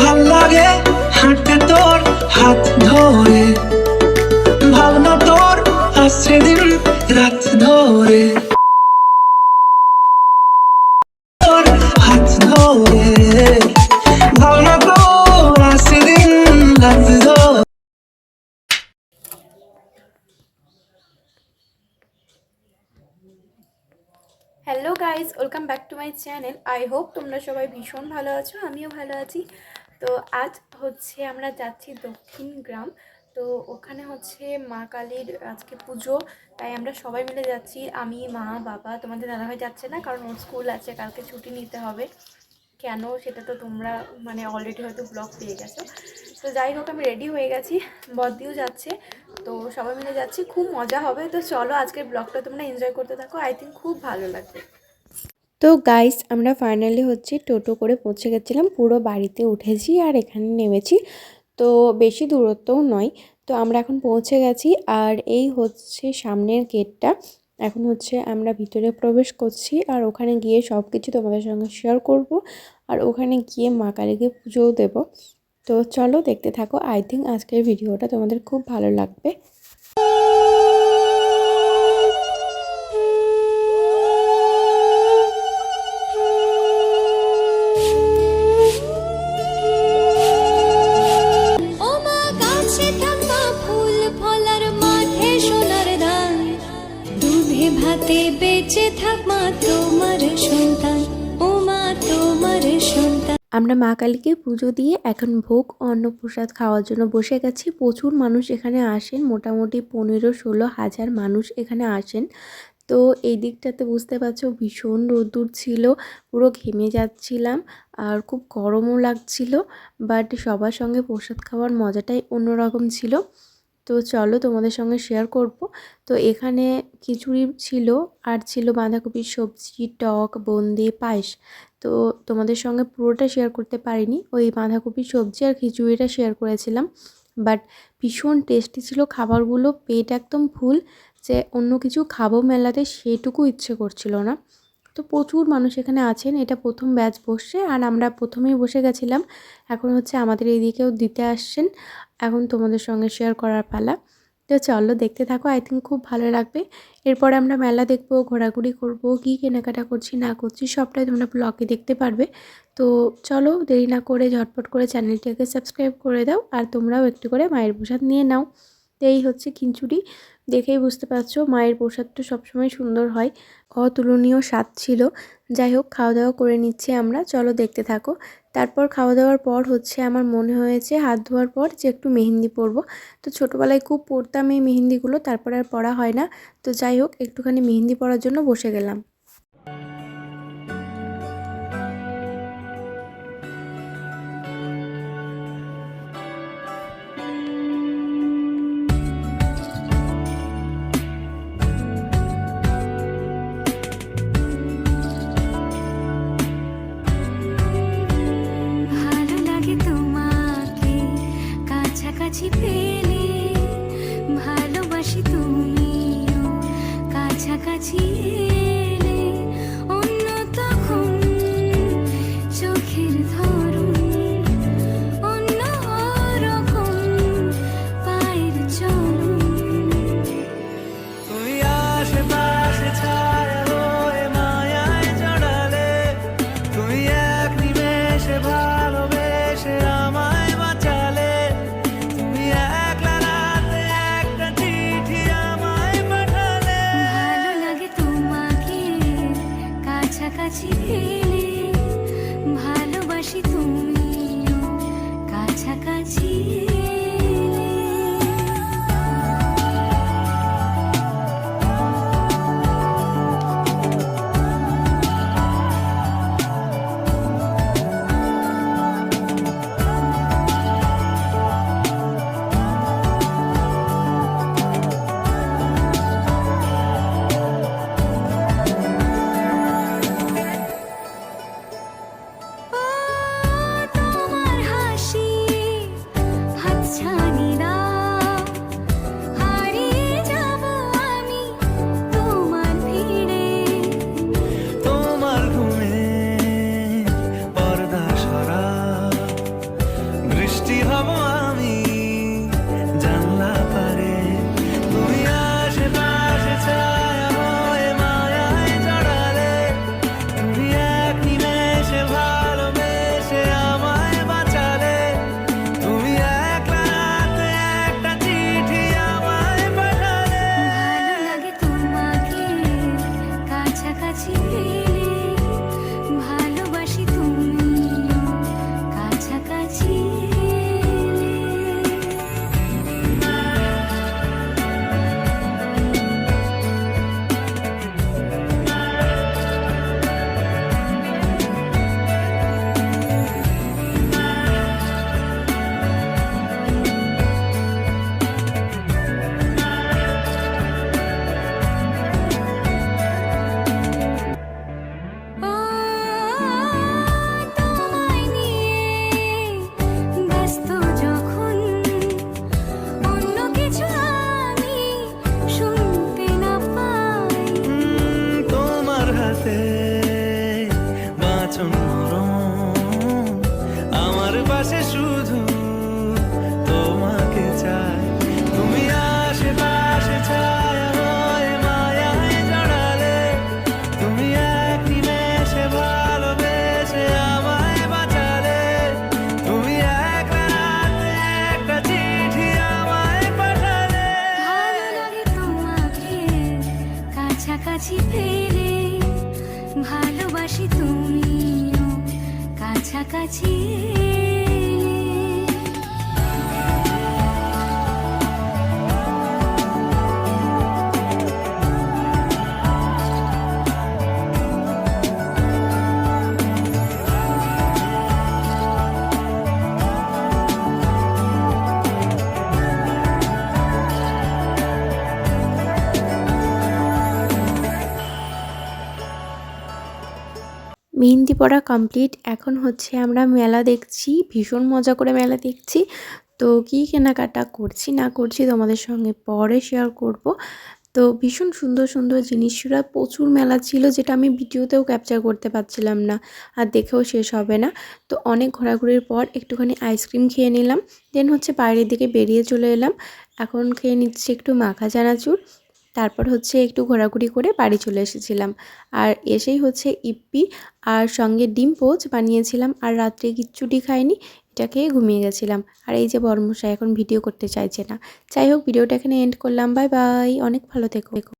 ভালো লাগে হাঁটতে তোর হাত ধরে। ভাবনা তোর আসছে দিন দিন রাত ধরে। Hello guys welcome back to my channel I hope তোমরা সবাই ভীষণ ভালো আছো, আমিও ভালো আছি। তো আজ হচ্ছে আমরা যাচ্ছি দক্ষিণ গ্রাম। তো ওখানে হচ্ছে মা কালীর আজকে পুজো, তাই আমরা সবাই মিলে যাচ্ছি। আমি, মা, বাবা, তোমাদের দাদা দাদাভাই যাচ্ছে না কারণ ওর স্কুল আছে, কালকে ছুটি নিতে হবে। কেন? সেটা তো তোমরা মানে অলরেডি হয়তো ব্লগ পেয়ে গেছো। তো যাই হোক, আমি রেডি হয়ে গেছি। বদিও যাচ্ছে। তো সবাই মিলে যাচ্ছি। খুব মজা হবে। তো চলো আজকের ব্লগটা তোমরা এনজয় করতে থাকো। আই থিঙ্ক খুব ভালো লাগবে। তো গাইস আমরা ফাইনালি হচ্ছে টোটো করে পৌঁছে গেছিলাম। পুরো বাড়িতে উঠেছি আর এখানে নেমেছি। তো বেশি দূরত্বও নয়। তো আমরা এখন পৌঁছে গেছি আর এই হচ্ছে সামনের গেটটা এখন হচ্ছে আমরা ভিতরে প্রবেশ করছি আর ওখানে গিয়ে সব কিছু তোমাদের সঙ্গে শেয়ার করব আর ওখানে গিয়ে মা কালীকে পুজোও দেবো। তো চলো দেখতে থাকো। আই থিঙ্ক আজকের ভিডিওটা তোমাদের খুব ভালো লাগবে। আমরা মা কালীকে পুজো দিয়ে এখন ভোগ অন্ন প্রসাদ খাওয়ার জন্য বসে গেছি। প্রচুর মানুষ এখানে আসেন, মোটামুটি পনেরো ষোলো হাজার মানুষ এখানে আসেন। তো এই দিকটাতে বুঝতে পারছ, ভীষণ রোদ্দুর ছিল, পুরো ঘেমে যাচ্ছিলাম আর খুব গরমও লাগছিল বাট সবার সঙ্গে প্রসাদ খাওয়ার মজাটাই অন্যরকম ছিল। তো চলো তোমাদের সঙ্গে শেয়ার করব। তো এখানে খিচুড়ি ছিল আর ছিল বাঁধাকপির সবজি, টক বোঁদে পায়েস। তো তোমাদের সঙ্গে পুরোটা শেয়ার করতে পারিনি। ওই বাঁধাকপির সবজি আর খিচুড়িটা শেয়ার করেছিলাম। বাট ভীষণ টেস্টি ছিল। খাবারগুলো পেট একদম ফুল যে অন্য কিছু খাব মেলাতে সেটুকু ইচ্ছে করছিল না। তো প্রচুর মানুষ এখানে আছেন। এটা প্রথম ব্যাচ বসছে আর আমরা প্রথমেই বসে গেছিলাম। এখন হচ্ছে আমাদের এইদিকেও দিতে আসছেন। এখন তোমাদের সঙ্গে শেয়ার করার পালা। তো চলো দেখতে থাকো। আই থিঙ্ক খুব ভালো লাগবে। এরপর আমরা মেলা দেখব, ঘোরাঘুরি করব, কী কেনাকাটা করছি, না করছি, সবটাই তোমরা ব্লগে দেখতে পারবে। তো চলো দেরি না করে ঝটপট করে চ্যানেলটিকে সাবস্ক্রাইব করে দাও আর তোমরাও একটু করে মায়ের প্রসাদ নিয়ে নাও। তো এই হচ্ছে খিচুড়ি। দেখেই বুঝতে পারছ, মায়ের প্রসাদটা সবসময় সুন্দর হয়। অতুলনীয় স্বাদ ছিল। যাই হোক খাওয়া দাওয়া করে নিচ্ছি আমরা। চলো দেখতে থাকো। তারপর খাওয়া দাওয়ার পর হচ্ছে আমার মনে হয়েছে হাত ধোয়ার পর যে একটু মেহেন্দি পরবো। তো ছোটোবেলায় খুব পরতাম এই মেহেন্দিগুলো, তারপর আর পরা হয় না। তো যাই হোক, একটুখানি মেহেন্দি পরার জন্য বসে গেলাম। কাছাকাছি পেলে ভালোবাসি তুমিও কাছাকাছি। মেহেন্দি পড়া কমপ্লিট এখন হচ্ছে আমরা মেলা দেখছি, ভীষণ মজা করে মেলা দেখছি। তো কী কেনাকাটা করছি, না করছি তোমাদের সঙ্গে পরে শেয়ার করব। তো ভীষণ সুন্দর সুন্দর জিনিসরা প্রচুর মেলা ছিল যেটা আমি ভিডিওতেও ক্যাপচার করতে পারছিলাম না, আর দেখেও শেষ হবে না। তো অনেক ঘোরাঘুরির পর একটুখানি আইসক্রিম খেয়ে নিলাম দেন হচ্ছে বাইরের দিকে বেরিয়ে চলে এলাম। এখন খেয়ে নিচ্ছি একটু মাখা চানাচুর। তারপর হচ্ছে একটু ঘোরাঘুরি করে বাড়ি চলে এসেছিলাম। আর এসেই হচ্ছে ইপ্পি আর সঙ্গে ডিম পোচ বানিয়েছিলাম আর রাত্রে কিচ্ছুটি খাইনি, এটা খেয়ে ঘুমিয়ে গেছিলাম। আর এই যে বর্মশাই এখন ভিডিও করতে চাইছে না। যাই হোক, ভিডিওটা এখানে এন্ড করলাম। বাই বাই অনেক ভালো থেকো।